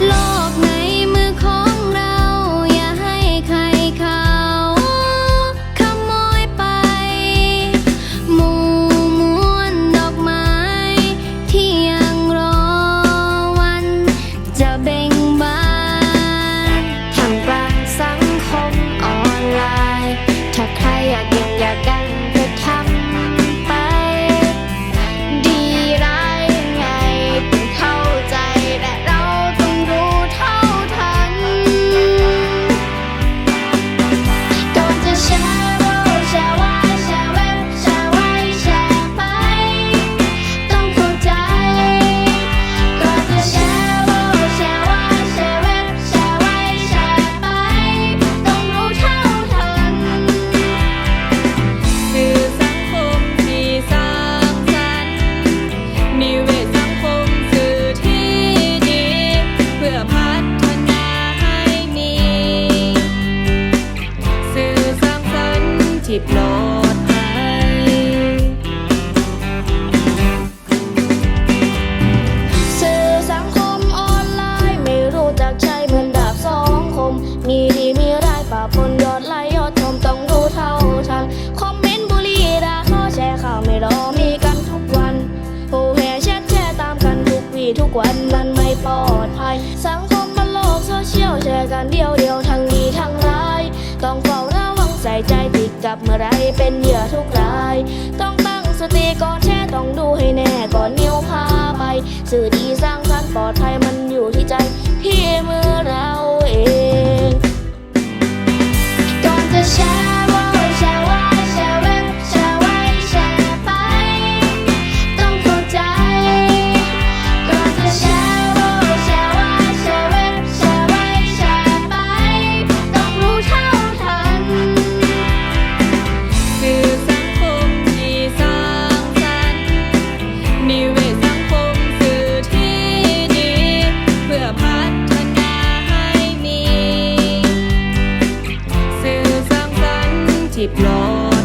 Lord ที่ปลอดภัยสื่อสังคมออนไลน์ ไม่รู้จักใช้เหมือนดาบสองคม มีดีมีร้ายป่าปนยอดไลยอดชมต้องรู้เท่าทัน คอมเมนต์บุรีด่าข้อแชร์ข่าวไม่รอมีกันทุกวันโอ้แห่แชทแชร์ตามกันทุกวีทุกวันมันไม่ปลอดภัย สังคมมันโลกโซเชียลแชร์กันเดียว มื่อไรเป็นเหยื่อทุกราย ต้องตั้งสติก่อนแช่ต้องดูให้แน่ก่อนนิ้วพาไป สื่อดีสร้างสรรค์ปลอดภัยมันอยู่ที่ใจที่มือ glory.